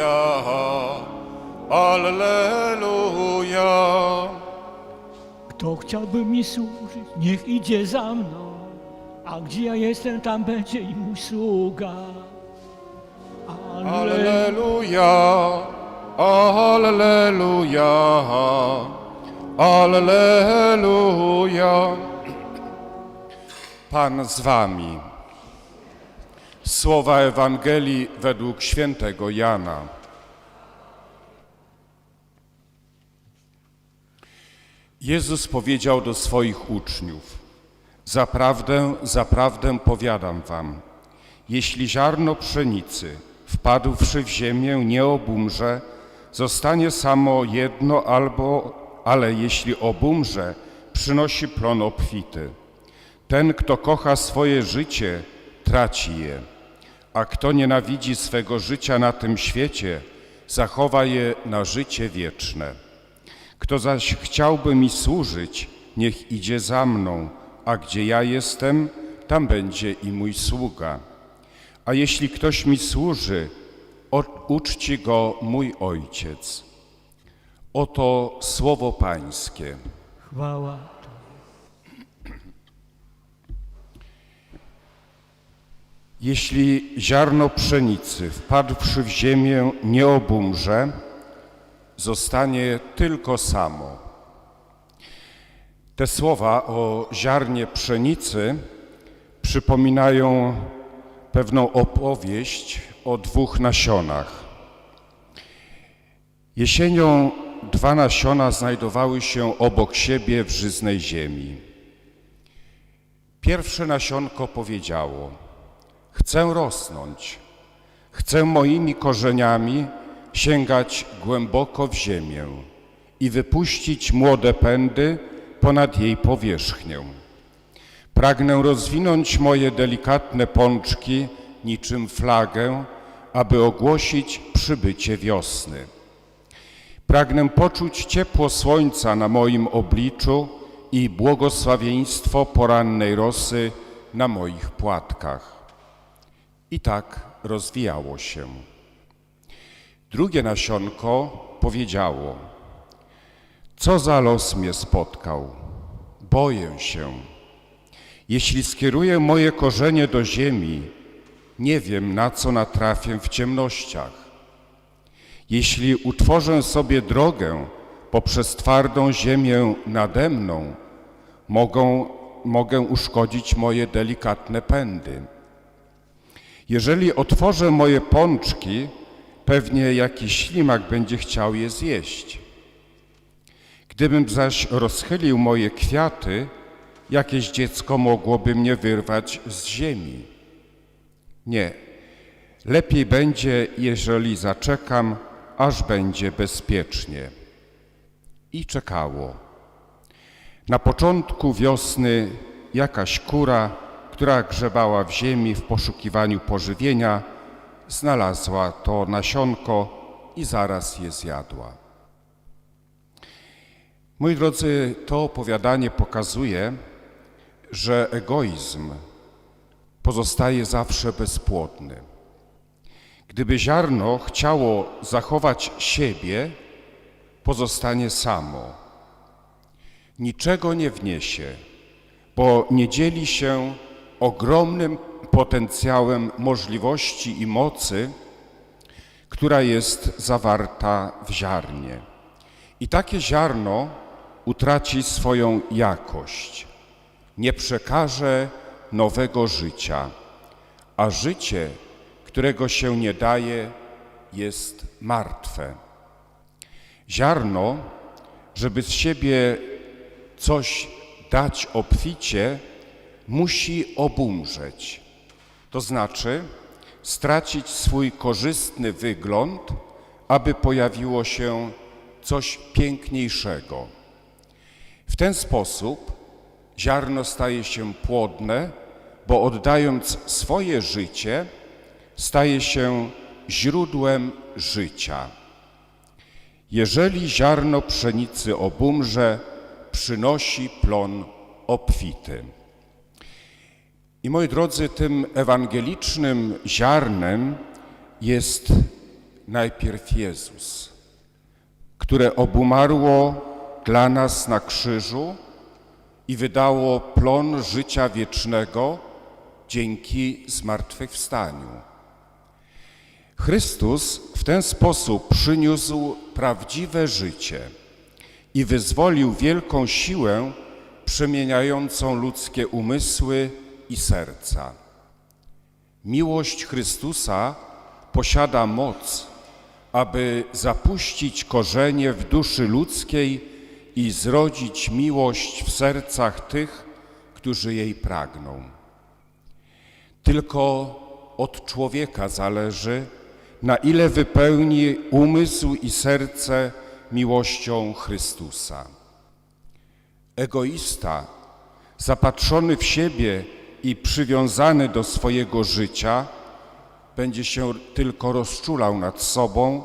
Alleluja, Alleluja. Kto chciałby mi służyć, niech idzie za mną. A gdzie ja jestem, tam będzie i mój sługa. Alleluja, Alleluja, Alleluja. Pan z wami. Słowa Ewangelii według świętego Jana. Jezus powiedział do swoich uczniów: Zaprawdę, zaprawdę powiadam wam, jeśli ziarno pszenicy wpadłszy w ziemię nie obumrze, zostanie samo jedno albo, ale jeśli obumrze, przynosi plon obfity. Ten, kto kocha swoje życie, traci je, a kto nienawidzi swego życia na tym świecie, zachowa je na życie wieczne. Kto zaś chciałby mi służyć, niech idzie za mną, a gdzie ja jestem, tam będzie i mój sługa. A jeśli ktoś mi służy, uczci go mój ojciec. Oto słowo Pańskie. chwała. Jeśli ziarno pszenicy wpadłszy w ziemię nie obumrze, zostanie tylko samo. Te słowa o ziarnie pszenicy przypominają pewną opowieść o dwóch nasionach. Jesienią dwa nasiona znajdowały się obok siebie w żyznej ziemi. Pierwsze nasionko powiedziało: Chcę rosnąć, chcę moimi korzeniami sięgać głęboko w ziemię i wypuścić młode pędy ponad jej powierzchnię. Pragnę rozwinąć moje delikatne pączki niczym flagę, aby ogłosić przybycie wiosny. Pragnę poczuć ciepło słońca na moim obliczu i błogosławieństwo porannej rosy na moich płatkach. I tak rozwijało się. Drugie nasionko powiedziało: Co za los mnie spotkał? Boję się. Jeśli skieruję moje korzenie do ziemi, nie wiem, na co natrafię w ciemnościach. Jeśli utworzę sobie drogę poprzez twardą ziemię nade mną, mogą, mogę uszkodzić moje delikatne pędy. Jeżeli otworzę moje pączki, pewnie jakiś ślimak będzie chciał je zjeść. Gdybym zaś rozchylił moje kwiaty, jakieś dziecko mogłoby mnie wyrwać z ziemi. Nie, lepiej będzie, jeżeli zaczekam, aż będzie bezpiecznie. I czekało. Na początku wiosny jakaś kura, która grzebała w ziemi w poszukiwaniu pożywienia, znalazła to nasionko i zaraz je zjadła. Moi drodzy, to opowiadanie pokazuje, że egoizm pozostaje zawsze bezpłodny. Gdyby ziarno chciało zachować siebie, pozostanie samo. Niczego nie wniesie, bo nie dzieli się ogromnym potencjałem możliwości i mocy, która jest zawarta w ziarnie. I takie ziarno utraci swoją jakość, nie przekaże nowego życia, a życie, którego się nie daje, jest martwe. Ziarno, żeby z siebie coś dać obficie, musi obumrzeć, to znaczy stracić swój korzystny wygląd, aby pojawiło się coś piękniejszego. W ten sposób ziarno staje się płodne, bo oddając swoje życie, staje się źródłem życia. Jeżeli ziarno pszenicy obumrze, przynosi plon obfity. I moi drodzy, tym ewangelicznym ziarnem jest najpierw Jezus, które obumarło dla nas na krzyżu i wydało plon życia wiecznego dzięki zmartwychwstaniu. Chrystus w ten sposób przyniósł prawdziwe życie i wyzwolił wielką siłę przemieniającą ludzkie umysły i serca. Miłość Chrystusa posiada moc, aby zapuścić korzenie w duszy ludzkiej i zrodzić miłość w sercach tych, którzy jej pragną. Tylko od człowieka zależy, na ile wypełni umysł i serce miłością Chrystusa. Egoista, zapatrzony w siebie i przywiązany do swojego życia, będzie się tylko rozczulał nad sobą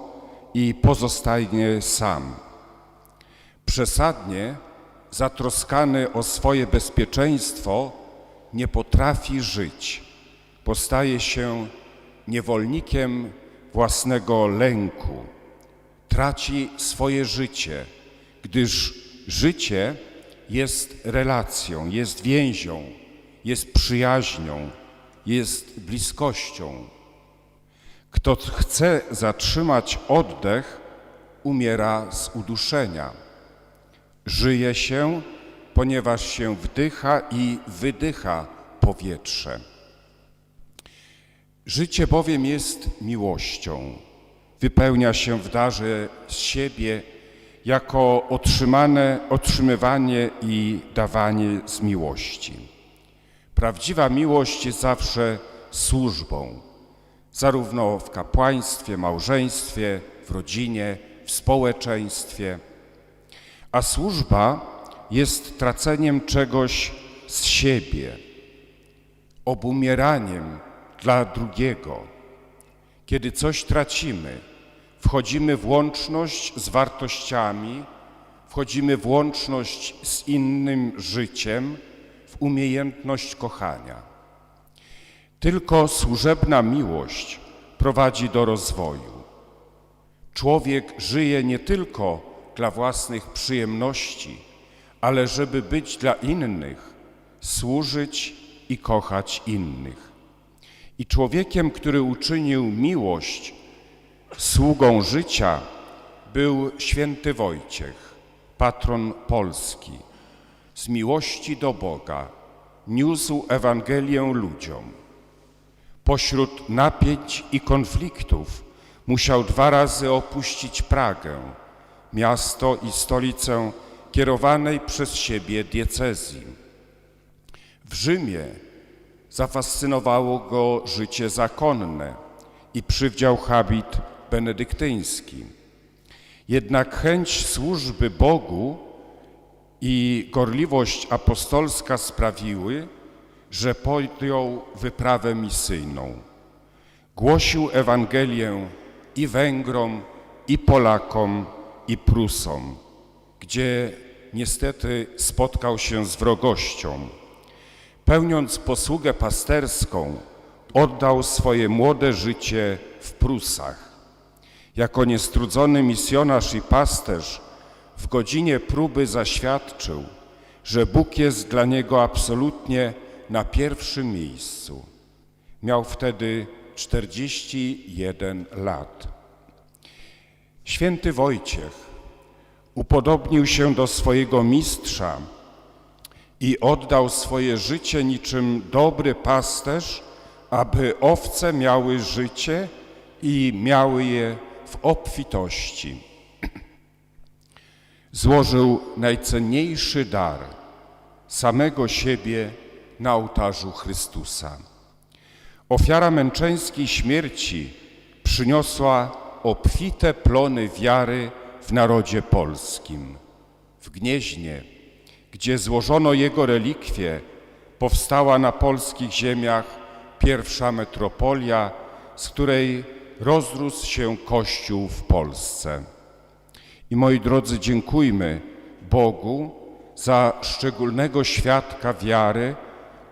i pozostanie sam. Przesadnie zatroskany o swoje bezpieczeństwo nie potrafi żyć. Postaje się niewolnikiem własnego lęku. Traci swoje życie, gdyż życie jest relacją, jest więzią, jest przyjaźnią, jest bliskością. Kto chce zatrzymać oddech, umiera z uduszenia. Żyje się, ponieważ się wdycha i wydycha powietrze. Życie bowiem jest miłością. Wypełnia się w darze z siebie jako otrzymane, otrzymywanie i dawanie z miłości. Prawdziwa miłość jest zawsze służbą, zarówno w kapłaństwie, małżeństwie, w rodzinie, w społeczeństwie. A służba jest traceniem czegoś z siebie, obumieraniem dla drugiego. Kiedy coś tracimy, wchodzimy w łączność z wartościami, wchodzimy w łączność z innym życiem, umiejętność kochania. Tylko służebna miłość prowadzi do rozwoju. Człowiek żyje nie tylko dla własnych przyjemności, ale żeby być dla innych, służyć i kochać innych. I człowiekiem, który uczynił miłość sługą życia, był święty Wojciech, patron Polski. Z miłości do Boga niósł Ewangelię ludziom. Pośród napięć i konfliktów musiał dwa razy opuścić Pragę, miasto i stolicę kierowanej przez siebie diecezji. W Rzymie zafascynowało go życie zakonne i przywdział habit benedyktyński. Jednak chęć służby Bogu i gorliwość apostolska sprawiły, że podjął wyprawę misyjną. Głosił Ewangelię i Węgrom, i Polakom, i Prusom, gdzie niestety spotkał się z wrogością. Pełniąc posługę pasterską, oddał swoje młode życie w Prusach. Jako niestrudzony misjonarz i pasterz w godzinie próby zaświadczył, że Bóg jest dla niego absolutnie na pierwszym miejscu. Miał wtedy 41 lat. Święty Wojciech upodobnił się do swojego mistrza i oddał swoje życie niczym dobry pasterz, aby owce miały życie i miały je w obfitości. Złożył najcenniejszy dar samego siebie na ołtarzu Chrystusa. Ofiara męczeńskiej śmierci przyniosła obfite plony wiary w narodzie polskim. W Gnieźnie, gdzie złożono jego relikwie, powstała na polskich ziemiach pierwsza metropolia, z której rozrósł się Kościół w Polsce. I moi drodzy, dziękujmy Bogu za szczególnego świadka wiary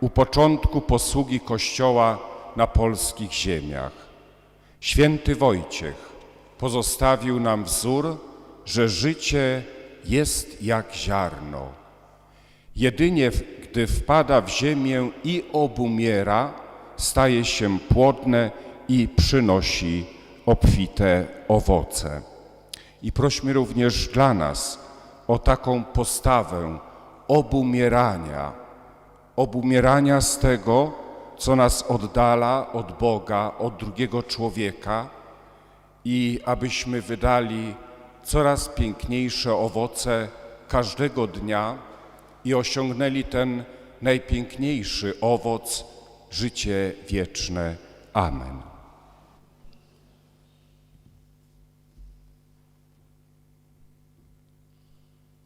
u początku posługi Kościoła na polskich ziemiach. Święty Wojciech pozostawił nam wzór, że życie jest jak ziarno. Jedynie gdy wpada w ziemię i obumiera, staje się płodne i przynosi obfite owoce. I prośmy również dla nas o taką postawę obumierania, obumierania z tego, co nas oddala od Boga, od drugiego człowieka i abyśmy wydali coraz piękniejsze owoce każdego dnia i osiągnęli ten najpiękniejszy owoc, życie wieczne. Amen.